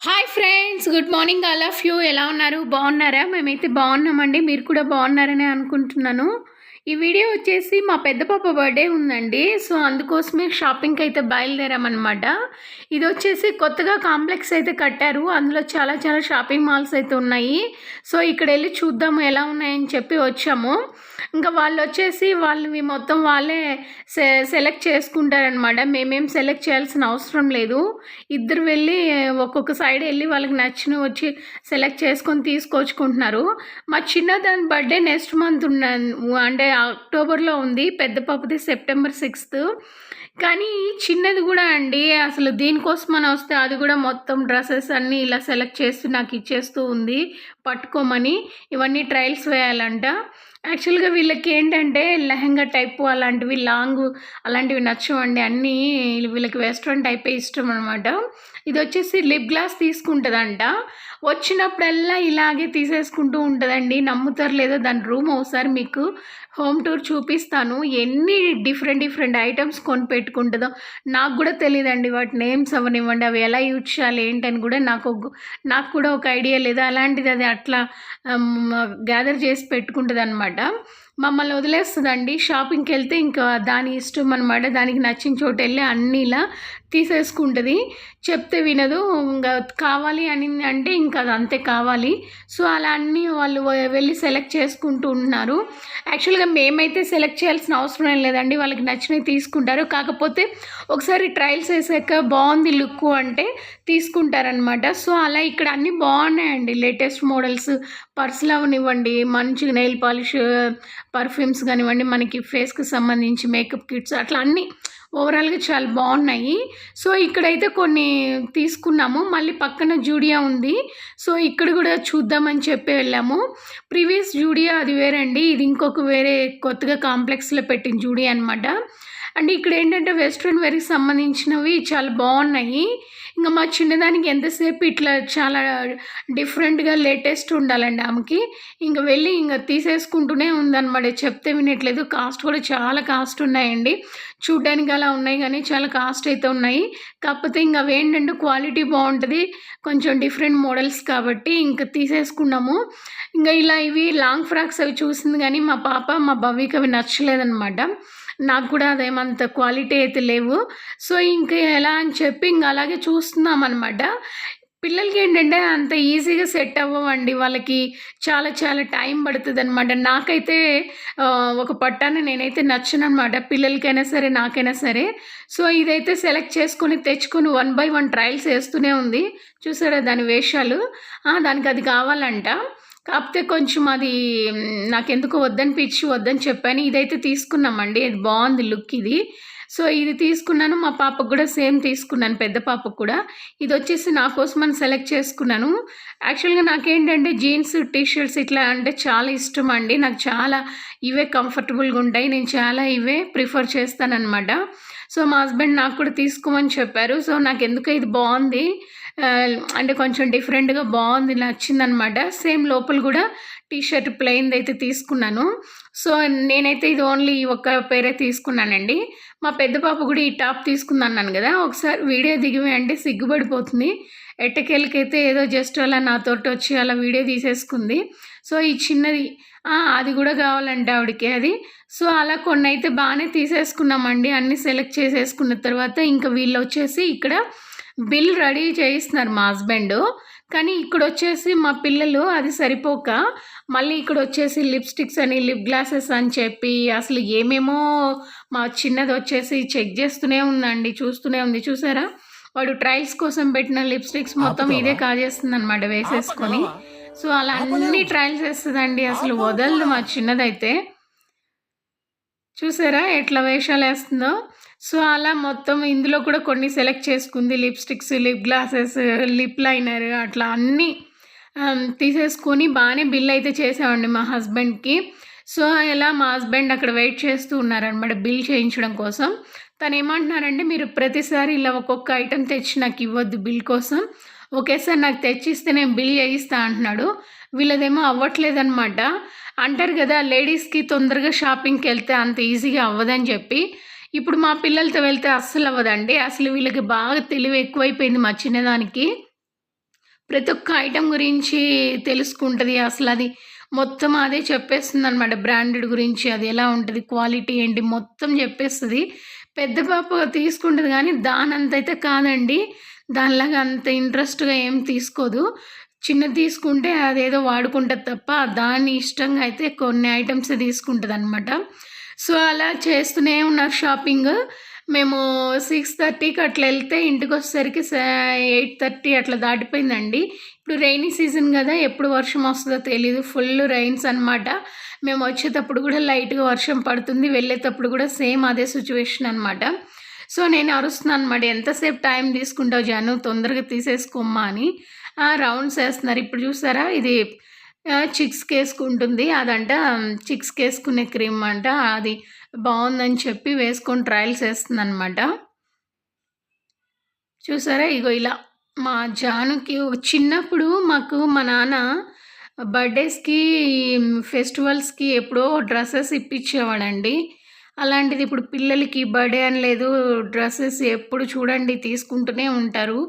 Hi friends good morning all of you ఎలా ఉన్నారు? బాగున్నారా? మేమైతే బాగున్నామండి. మీరు కూడా బాగున్నారని అనుకుంటున్నాను. ఈ వీడియో వచ్చేసి మా పెద్ద పాప బర్త్డే ఉందండి. సో అందుకోసమే షాపింగ్కి అయితే బయలుదేరామన్నమాట. ఇది వచ్చేసి కొత్తగా కాంప్లెక్స్ అయితే కట్టారు. అందులో చాలా చాలా షాపింగ్ మాల్స్ అయితే ఉన్నాయి. సో ఇక్కడ వెళ్ళి చూద్దాము ఎలా ఉన్నాయని చెప్పి వచ్చాము. ఇంకా వాళ్ళు వచ్చేసి వాళ్ళవి మొత్తం వాళ్ళే సె సెలెక్ట్ చేసుకుంటారనమాట మేమేం సెలెక్ట్ చేయాల్సిన అవసరం లేదు. ఇద్దరు వెళ్ళి ఒక్కొక్క సైడ్ వెళ్ళి వాళ్ళకి నచ్చిన వచ్చి సెలెక్ట్ చేసుకొని తీసుకొచ్చుకుంటున్నారు. మా చిన్నదాని బర్త్డే నెక్స్ట్ మంత్ ఉన్న అంటే అక్టోబర్లో ఉంది పెద్ద పాపది సెప్టెంబర్ సిక్స్త్. కానీ చిన్నది కూడా అండి అసలు దీనికోసం అని వస్తే అది కూడా మొత్తం డ్రెస్సెస్ అన్నీ ఇలా సెలెక్ట్ చేస్తూ నాకు ఇచ్చేస్తూ ఉంది. పట్టుకోమని ఇవన్నీ ట్రయల్స్ వేయాలంట. యాక్చువల్గా వీళ్ళకి ఏంటంటే లెహంగా టైపు అలాంటివి లాంగ్ అలాంటివి నచ్చవండి. అన్నీ వీళ్ళకి వెస్ట్రన్ టైపే ఇష్టం అనమాట ఇది వచ్చేసి లిప్ గ్లాస్ తీసుకుంటుందంట. వచ్చినప్పుడల్లా ఇలాగే తీసేసుకుంటూ ఉంటుందండి. నమ్ముతారు లేదో దాని రూమ్ ఒకసారి మీకు హోమ్ టూర్ చూపిస్తాను. ఎన్ని డిఫరెంట్ డిఫరెంట్ ఐటమ్స్ కొని పెట్టుకుంటుందో నాకు కూడా తెలియదండి. వాటి నేమ్స్ అవనివ్వండి అవి ఎలా యూజ్ చేయాలి ఏంటని కూడా నాకు నాకు కూడా ఒక ఐడియా లేదు. అలాంటిది అది అట్లా గ్యాదర్ చేసి పెట్టుకుంటుంది అనమాట మమ్మల్ని వదిలేస్తుందండి. షాపింగ్కి వెళ్తే ఇంకా దాని ఇష్టం అనమాట దానికి నచ్చిన చోటు వెళ్ళి అన్నీ ఇలా తీసేసుకుంటుంది. చెప్తే వినదు. ఇంకా కావాలి అని అంటే ఇంకా అది అంతే కావాలి. సో అలా అన్నీ వాళ్ళు వెళ్ళి సెలెక్ట్ చేసుకుంటూ ఉంటున్నారు. యాక్చువల్గా మేమైతే సెలెక్ట్ చేయాల్సిన అవసరం ఏం లేదండి. వాళ్ళకి నచ్చినవి తీసుకుంటారు. కాకపోతే ఒకసారి ట్రయల్స్ వేసాక బాగుంది లుక్ అంటే తీసుకుంటారనమాట సో అలా ఇక్కడ అన్నీ బాగున్నాయండి. లేటెస్ట్ మోడల్స్ పర్సులు అవనివ్వండి. మంచి నెయిల్ పాలిష్ పర్ఫ్యూమ్స్ కానివ్వండి మనకి ఫేస్కి సంబంధించి మేకప్ కిట్స్ అట్లా అన్నీ ఓవరాల్గా చాలా బాగున్నాయి. సో ఇక్కడైతే కొన్ని తీసుకున్నాము. మళ్ళీ పక్కన జూడియా ఉంది. సో ఇక్కడ కూడా చూద్దామని చెప్పి వెళ్ళాము. ప్రీవియస్ జూడియా అది వేరండి. ఇది ఇంకొక వేరే కొత్తగా కాంప్లెక్స్లో పెట్టిన జూడియా అనమాట అండ్ ఇక్కడ ఏంటంటే వెస్ట్రన్ వేర్కి సంబంధించినవి చాలా బాగున్నాయి. ఇంకా మా చిన్నదానికి ఎంతసేపు ఇట్లా చాలా డిఫరెంట్గా లేటెస్ట్ ఉండాలండి ఆమెకి. ఇంకా వెళ్ళి ఇంకా తీసేసుకుంటూనే ఉందన్నమాట. చెప్తే వినట్లేదు. కాస్ట్ కూడా చాలా కాస్ట్ ఉన్నాయండి. చూడ్డానికి అలా ఉన్నాయి కానీ చాలా కాస్ట్ అయితే ఉన్నాయి. కాకపోతే ఇంకా అవి ఏంటంటే క్వాలిటీ బాగుంటుంది. కొంచెం డిఫరెంట్ మోడల్స్ కాబట్టి ఇంకా తీసేసుకున్నాము. ఇంకా ఇలా ఇవి లాంగ్ ఫ్రాక్స్ అవి చూసింది కానీ మా పాప మా భవికి అవి నచ్చలేదన్నమాట. నాకు కూడా అదేమంత క్వాలిటీ అయితే లేవు. సో ఇంకా ఎలా అని చెప్పి ఇంకా అలాగే చూస్తున్నాం అనమాట పిల్లలకి ఏంటంటే అంత ఈజీగా సెట్ అవ్వండి వాళ్ళకి చాలా చాలా టైం పడుతుంది అనమాట నాకైతే ఒక పట్టాన్ని నేనైతే నచ్చను అనమాట పిల్లలకైనా సరే నాకైనా సరే. సో ఇదైతే సెలెక్ట్ చేసుకొని తెచ్చుకొని వన్ బై వన్ ట్రయల్స్ వేస్తూనే ఉంది. చూసారా దాని వేషాలు? దానికి అది కావాలంట. కాకపోతే కొంచెం అది నాకెందుకు వద్దని వద్దనిపించి వద్దని చెప్పాను. ఇదైతే తీసుకున్నామండి. ఇది బాగుంది లుక్ ఇది. సో ఇది తీసుకున్నాను. మా పాపకు కూడా సేమ్ తీసుకున్నాను. పెద్ద పాపకు కూడా. ఇది వచ్చేసి నా కోసం అని సెలెక్ట్ చేసుకున్నాను. యాక్చువల్గా నాకేంటంటే జీన్స్ టీషర్ట్స్ ఇట్లా అంటే చాలా ఇష్టం అండి. నాకు చాలా ఇవే కంఫర్టబుల్గా ఉంటాయి. నేను చాలా ఇవే ప్రిఫర్ చేస్తానన్నమాట. సో మా హస్బెండ్ నాకు కూడా తీసుకోమని చెప్పారు. సో నాకు ఎందుకో ఇది బాగుంది. అంటే కొంచెం డిఫరెంట్గా బాగుంది నచ్చిందనమాట. సేమ్ లోపల కూడా టీ షర్ట్ ప్లెయిన్ది అయితే తీసుకున్నాను. సో నేనైతే ఇది ఓన్లీ ఒక్క పేరే తీసుకున్నానండి. మా పెద్ద పాప కూడా ఈ టాప్ తీసుకుందన్నాను కదా ఒకసారి వీడియో దిగివే అంటే సిగ్గుపడిపోతుంది. ఎట్టకేళ్ళకైతే ఏదో జస్ట్ అలా నాతోటి వచ్చి అలా వీడియో తీసేసుకుంది. సో ఈ చిన్నది అది కూడా కావాలంటే ఆవిడకి అది. సో అలా కొన్ని అయితే బాగానే తీసేసుకున్నామండి. అన్నీ సెలెక్ట్ చేసేసుకున్న తర్వాత ఇంకా వీళ్ళు వచ్చేసి ఇక్కడ బిల్ రెడీ చేయిస్తున్నారు మా హస్బెండ్. కానీ ఇక్కడ వచ్చేసి మా పిల్లలు అది సరిపోక మళ్ళీ ఇక్కడ వచ్చేసి లిప్స్టిక్స్ అని లిప్ గ్లాసెస్ అని చెప్పి అసలు ఏమేమో మా చిన్నది వచ్చేసి చెక్ చేస్తూనే ఉందండి చూస్తూనే ఉంది. చూసారా? వాడు ట్రయల్స్ కోసం పెట్టిన లిప్స్టిక్స్ మొత్తం ఇదే కాజేస్తుంది అనమాట వేసేసుకొని సో అలా అన్ని ట్రయల్స్ వేస్తుందండి అసలు వదలదు మా చిన్నదైతే. చూసారా ఎట్లా వేషాలు వేస్తుందో? సో అలా మొత్తం ఇందులో కూడా కొన్ని సెలెక్ట్ చేసుకుంది. Lipsticks lip glasses lip liner అట్లా అన్నీ తీసేసుకొని బాగానే బిల్ అయితే చేసామండి మా హస్బెండ్కి. సో ఇలా మా హస్బెండ్ అక్కడ వెయిట్ చేస్తూ ఉన్నారనమాట బిల్ చేయించడం కోసం. తను ఏమంటున్నారంటే మీరు ప్రతిసారి ఇలా ఒక్కొక్క ఐటెం తెచ్చి నాకు ఇవ్వద్దు బిల్ కోసం. ఒకేసారి నాకు తెచ్చిస్తే నేను బిల్ చేయిస్తా అంటున్నాడు. వీళ్ళదేమో అవ్వట్లేదన్నమాట. అంటారు కదా లేడీస్కి తొందరగా షాపింగ్కి వెళ్తే అంత ఈజీగా అవ్వదని చెప్పి. ఇప్పుడు మా పిల్లలతో వెళ్తే అస్సలు అవ్వదండి. అసలు వీళ్ళకి బాగా తెలివి ఎక్కువైపోయింది మా చిన్నదానికి. ప్రతి ఒక్క ఐటెం గురించి తెలుసుకుంటుంది. అసలు అది మొత్తం అదే చెప్పేస్తుంది అనమాట బ్రాండెడ్ గురించి అది ఎలా ఉంటుంది క్వాలిటీ ఏంటి మొత్తం చెప్పేస్తుంది. పెద్ద పాప తీసుకుంటుంది కానీ దానంత అయితే కాదండి. దానిలాగా అంత ఇంట్రెస్ట్గా ఏం తీసుకోదు. చిన్నది తీసుకుంటే అదేదో వాడుకుంటుంది తప్ప దాని ఇష్టంగా అయితే కొన్ని ఐటమ్స్ తీసుకుంటుంది అనమాట సో అలా చేస్తూనే ఉన్నారు షాపింగ్. మేము సిక్స్ థర్టీకి అట్లా వెళ్తే ఇంటికి వచ్చేసరికి ఎయిట్ థర్టీ అట్లా దాటిపోయిందండి. ఇప్పుడు రైనీ సీజన్ కదా ఎప్పుడు వర్షం వస్తుందో తెలియదు ఫుల్ రైన్స్ అనమాట మేము వచ్చేటప్పుడు కూడా లైట్గా వర్షం పడుతుంది వెళ్ళేటప్పుడు కూడా సేమ్ అదే సిచ్యువేషన్ అనమాట సో నేను అరుస్తున్నాను అనమాట ఎంతసేపు టైం తీసుకుంటావు జాను? తొందరగా తీసేసుకోమ్మా అని. రౌండ్స్ వేస్తున్నారు. ఇప్పుడు చూసారా? ఇది చిక్స్కి వేసుకుంటుంది అదంట చిక్స్కి వేసుకునే క్రీమ్ అంట. అది బాగుందని చెప్పి వేసుకొని ట్రయల్స్ వేస్తుంది అనమాట చూసారా? ఇగో ఇలా. మా జానుకి చిన్నప్పుడు మాకు మా నాన్న బర్త్డేస్కి ఫెస్టివల్స్కి ఎప్పుడో డ్రెస్సెస్ ఇప్పించేవాడండి. అలాంటిది ఇప్పుడు పిల్లలకి బర్త్డే అని లేదు డ్రెస్సెస్ ఎప్పుడు చూడండి తీసుకుంటూనే ఉంటారు.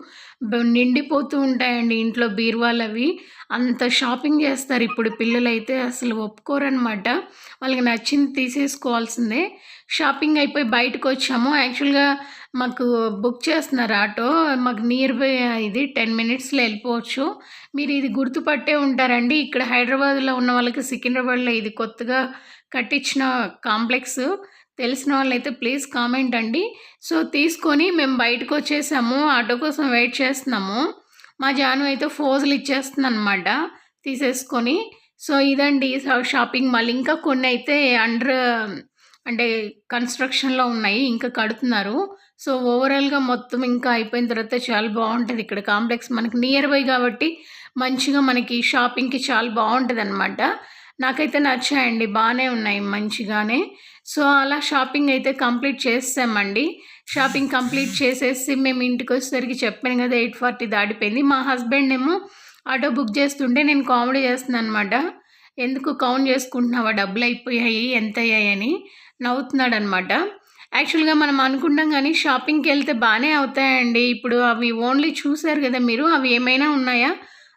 నిండిపోతూ ఉంటాయండి ఇంట్లో బీరువాలు అవి. అంత షాపింగ్ చేస్తారు ఇప్పుడు పిల్లలైతే అసలు ఒప్పుకోరనమాట వాళ్ళకి నచ్చింది తీసేసుకోవాల్సిందే. షాపింగ్ అయిపోయి బయటకు వచ్చాము. యాక్చువల్గా మాకు బుక్ చేస్తున్నారు ఆటో. మాకు నియర్ బై ఇది టెన్ మినిట్స్లో వెళ్ళిపోవచ్చు. మీరు ఇది గుర్తుపట్టే ఉంటారండి. ఇక్కడ హైదరాబాద్లో ఉన్న వాళ్ళకి సికింద్రాబాద్లో ఇది కొత్తగా కట్టించిన కాంప్లెక్స్. తెలిసిన వాళ్ళైతే ప్లీజ్ కామెంట్ అండి. సో తీసుకొని మేము బయటకు వచ్చేసాము ఆటో కోసం వెయిట్ చేస్తున్నాము. మా జాను అయితే ఫోజులు ఇచ్చేస్తుంది అనమాట తీసేసుకొని. సో ఇదండి షాపింగ్ మాల్. ఇంకా కొన్ని అయితే అండర్ అంటే కన్స్ట్రక్షన్లో ఉన్నాయి. ఇంకా కడుతున్నారు. సో ఓవరాల్గా మొత్తం ఇంకా అయిపోయిన తర్వాత చాలా బాగుంటుంది. ఇక్కడ కాంప్లెక్స్ మనకి నియర్ బై కాబట్టి మంచిగా మనకి షాపింగ్కి చాలా బాగుంటుంది అనమాట నాకైతే నచ్చాయండి. బాగానే ఉన్నాయి మంచిగానే. సో అలా షాపింగ్ అయితే కంప్లీట్ చేసామండి షాపింగ్ కంప్లీట్ చేసేసి మేము ఇంటికి వచ్చేసరికి చెప్పాను కదా ఎయిట్ ఫార్టీ దాటిపోయింది. మా హస్బెండ్ ఏమో ఆటో బుక్ చేస్తుంటే నేను కామెడీ చేస్తున్నాను అనమాట ఎందుకు కౌంట్ చేసుకుంటున్నావా? డబ్బులు అయిపోయాయి ఎంత అయ్యాయని నవ్వుతున్నాడు అనమాట యాక్చువల్గా మనం అనుకుంటాం కానీ షాపింగ్కి వెళ్తే బాగానే అవుతాయండి. ఇప్పుడు అవి ఓన్లీ చూసారు కదా మీరు అవి ఏమైనా ఉన్నాయా?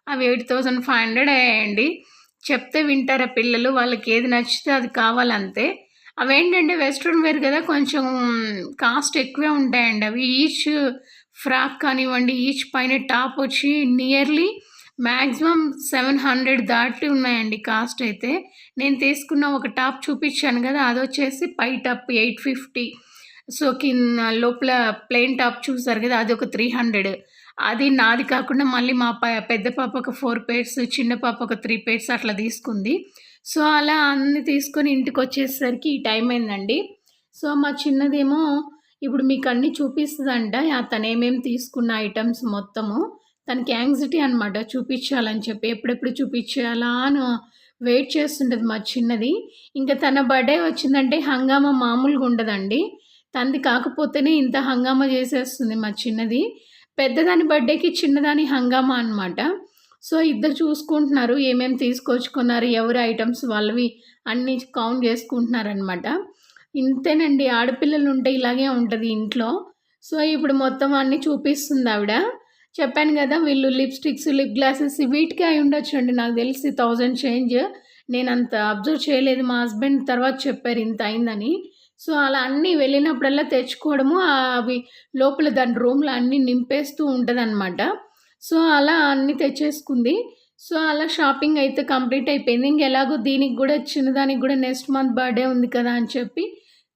అవి ఎయిట్ థౌజండ్ ఫైవ్ హండ్రెడ్ అయ్యాయండి. చెప్తే వింటారా పిల్లలు? వాళ్ళకి ఏది నచ్చితే అది కావాలంతే. అవేంటంటే వెస్ట్రన్ వేర్ కదా కొంచెం కాస్ట్ ఎక్కువే ఉంటాయండి. అవి ఈచ్ ఫ్రాక్ కానివ్వండి ఈచ్ పైన టాప్ వచ్చి నియర్లీ మ్యాక్సిమం సెవెన్ హండ్రెడ్ దాటి ఉన్నాయండి కాస్ట్ అయితే. నేను తీసుకున్న ఒక టాప్ చూపించాను కదా అది వచ్చేసి పై టాప్ ఎయిట్ ఫిఫ్టీ. సో కింద లోపల ప్లెయిన్ టాప్ చూసారు కదా అది ఒక త్రీ హండ్రెడ్. అది నాది కాకుండా మళ్ళీ మా పెద్ద పాప ఒక ఫోర్ పేర్స్ చిన్న పాప ఒక త్రీ పేర్స్ అట్లా తీసుకుంది. సో అలా అన్ని తీసుకొని ఇంటికి వచ్చేసరికి ఈ టైం అయిందండి. సో మా చిన్నదేమో ఇప్పుడు మీకు అన్నీ చూపిస్తుందంట తను ఏమేమి తీసుకున్న ఐటమ్స్ మొత్తము. తనకి యాంగ్జైటీ అనమాట చూపించాలని చెప్పి ఎప్పుడెప్పుడు చూపించాలా అని వెయిట్ చేస్తుంటుంది మా చిన్నది. ఇంకా తన బర్త్డే వచ్చిందంటే హంగామా మామూలుగా ఉండదండి. తనది కాకపోతేనే ఇంత హంగామా చేసేస్తుంది మా చిన్నది. పెద్దదాని బర్త్డేకి చిన్నదాని హంగామా అనమాట సో ఇద్దరు చూసుకుంటున్నారు ఏమేమి తీసుకొచ్చుకున్నారు ఎవరి ఐటమ్స్ వాళ్ళవి అన్నీ కౌంట్ చేసుకుంటున్నారనమాట ఇంతేనండి ఆడపిల్లలు ఉంటే ఇలాగే ఉంటుంది ఇంట్లో. సో ఇప్పుడు మొత్తం అన్నీ చూపిస్తుంది ఆవిడ. చెప్పాను కదా వీళ్ళు లిప్స్టిక్స్ లిప్ గ్లాసెస్ వీటికి అయి ఉండొచ్చు అండి. నాకు తెలిసి థౌజండ్ చేంజ్. నేను అంత అబ్జర్వ్ చేయలేదు మా హస్బెండ్ తర్వాత చెప్పారు ఇంత అయిందని. సో అలా అన్నీ వెళ్ళినప్పుడల్లా తెచ్చుకోవడము అవి లోపల దాని రూమ్లో అన్నీ నింపేస్తూ ఉంటుంది అనమాట సో అలా అన్నీ తెచ్చేసుకుంది. సో అలా షాపింగ్ అయితే కంప్లీట్ అయిపోయింది. ఇంకెలాగో దీనికి కూడా చిన్నదానికి కూడా నెక్స్ట్ మంత్ బర్త్డే ఉంది కదా అని చెప్పి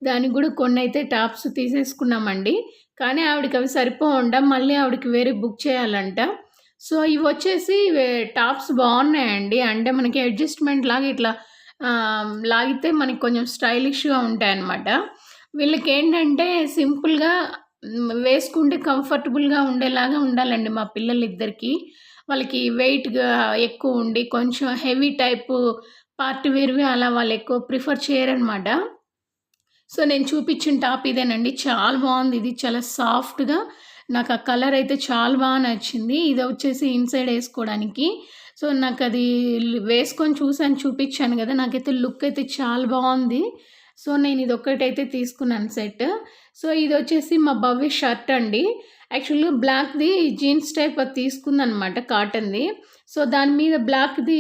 దానికి కూడా కొన్ని అయితే టాప్స్ తీసేసుకున్నామండి. కానీ ఆవిడకి అవి సరిపోకుండా మళ్ళీ ఆవిడకి వేరే బుక్ చేయాలంట. సో ఇవి వచ్చేసి టాప్స్ బాగున్నాయండి. అంటే మనకి అడ్జస్ట్మెంట్ లాగా ఇట్లా లాగితే మనకి కొంచెం స్టైలిష్గా ఉంటాయన్నమాట. వీళ్ళకి ఏంటంటే సింపుల్గా వేసుకుంటే కంఫర్టబుల్గా ఉండేలాగా ఉండాలండి మా పిల్లలిద్దరికి. వాళ్ళకి వెయిట్గా ఎక్కువ ఉండి కొంచెం హెవీ టైపు పార్టీ వేర్వి అలా వాళ్ళు ఎక్కువ ప్రిఫర్ చేయరనమాట. సో నేను చూపించిన టాప్ ఇదేనండి. చాలా బాగుంది. ఇది చాలా సాఫ్ట్గా నాకు ఆ కలర్ అయితే చాలా బాగా నచ్చింది. ఇది వచ్చేసి ఇన్సైడ్ వేసుకోవడానికి. సో నాకు అది వేసుకొని చూసాను చూపించాను కదా నాకైతే లుక్ అయితే చాలా బాగుంది. సో నేను ఇది ఒక్కటైతే తీసుకున్నాను సెట్. సో ఇది వచ్చేసి మా భవ్య షర్ట్ అండి. యాక్చువల్గా బ్లాక్ది జీన్స్ టైప్ అది తీసుకుందనమాట కాటన్ది. సో దాని మీద బ్లాక్ది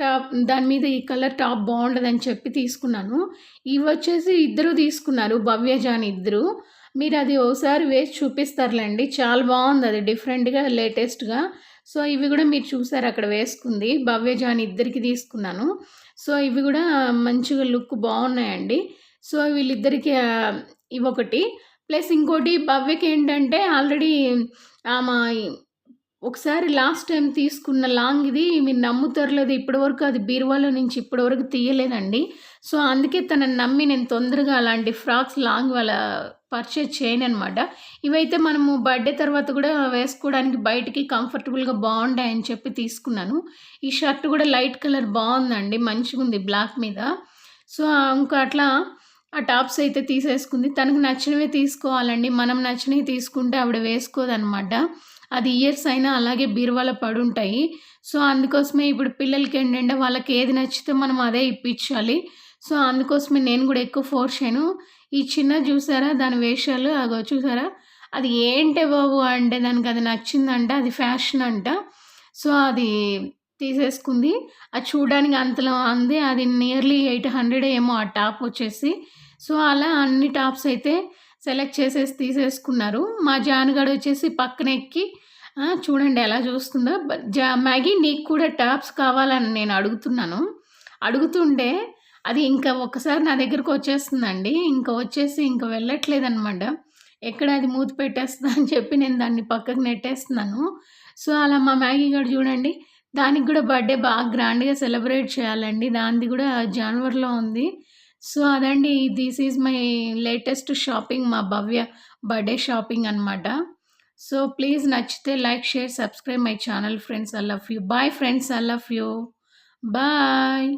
టాప్ దాని మీద ఈ కలర్ టాప్ బాగుండదని చెప్పి తీసుకున్నాను. ఇవి వచ్చేసి ఇద్దరు తీసుకున్నారు భవ్య జాన్ ఇద్దరు. మీరు అది ఒకసారి వేసి చూపిస్తారులేండి. చాలా బాగుంది అది డిఫరెంట్గా లేటెస్ట్గా. సో ఇవి కూడా మీరు చూసారు అక్కడ వేసుకుంది భవ్య జాన్ ఇద్దరికి తీసుకున్నాను. సో ఇవి కూడా మంచిగా లుక్ బాగున్నాయండి. సో వీళ్ళిద్దరికి ఇవొకటి. ప్లస్ ఇంకోటి భవ్యకి ఏంటంటే ఆల్రెడీ ఆమె ఒకసారి లాస్ట్ టైం తీసుకున్న లాంగ్ ఇది మీరు నమ్ముతారు లేదు ఇప్పటివరకు అది బీరువాలో నుంచి ఇప్పటివరకు తీయలేదండి. సో అందుకే తనని నమ్మి నేను తొందరగా అలాంటి ఫ్రాక్స్ లాంగ్ వాళ్ళ పర్చేజ్ చేయను అనమాట ఇవైతే మనము బర్త్డే తర్వాత కూడా వేసుకోవడానికి బయటికి కంఫర్టబుల్గా బాగుంటాయని చెప్పి తీసుకున్నాను. ఈ షర్ట్ కూడా లైట్ కలర్ బాగుందండి మంచిగా ఉంది బ్లాక్ మీద. సో ఇంకా అట్లా ఆ టాప్స్ అయితే తీసేసుకుంది. తనకు నచ్చినవే తీసుకోవాలండి. మనం నచ్చినవి తీసుకుంటే ఆవిడ వేసుకోదనమాట అది ఇయర్స్ అయినా అలాగే బీరువాల పడుంటాయి. సో అందుకోసమే ఇప్పుడు పిల్లలకి ఏంటంటే వాళ్ళకి ఏది నచ్చితే మనం అదే ఇప్పించాలి. సో అందుకోసమే నేను కూడా ఎక్కువ ఫోర్స్ చేయను. ఈ చిన్న చూసారా? దాని వేషాలు అగో చూసారా? అది ఏంటే బాబు అంటే దానికి అది నచ్చిందంట. అది ఫ్యాషన్ అంట. సో అది తీసేసుకుంది. అది చూడడానికి అంతలో అంది అది నియర్లీ ఎయిట్ హండ్రెడ్ ఏమో ఆ టాప్ వచ్చేసి. సో అలా అన్ని టాప్స్ అయితే సెలెక్ట్ చేసేసి తీసేసుకున్నారు. మా జానగడ వచ్చేసి పక్కన ఎక్కి చూడండి ఎలా చూస్తుందో. జా మ్యాగీ నీకు కూడా టాప్స్ కావాలని నేను అడుగుతున్నాను. అడుగుతుంటే అది ఇంకా ఒక్కసారి నా దగ్గరకు వచ్చేస్తుందండి. ఇంకా వచ్చేసి ఇంకా వెళ్ళట్లేదన్నమాట ఎక్కడ అది మూత పెట్టేస్తుందా? అని చెప్పి నేను దాన్ని పక్కకు నెట్టేస్తున్నాను. సో అలా మా మ్యాగీ కూడా చూడండి దానికి కూడా బర్త్డే బాగా గ్రాండ్గా సెలబ్రేట్ చేయాలండి. దానిది కూడా జనవరిలో ఉంది. సో అదండి this is my latest shopping మా భవ్య బర్త్డే షాపింగ్ అనమాట సో ప్లీజ్ నచ్చితే like share subscribe my channel friends I love you bye friends I love you bye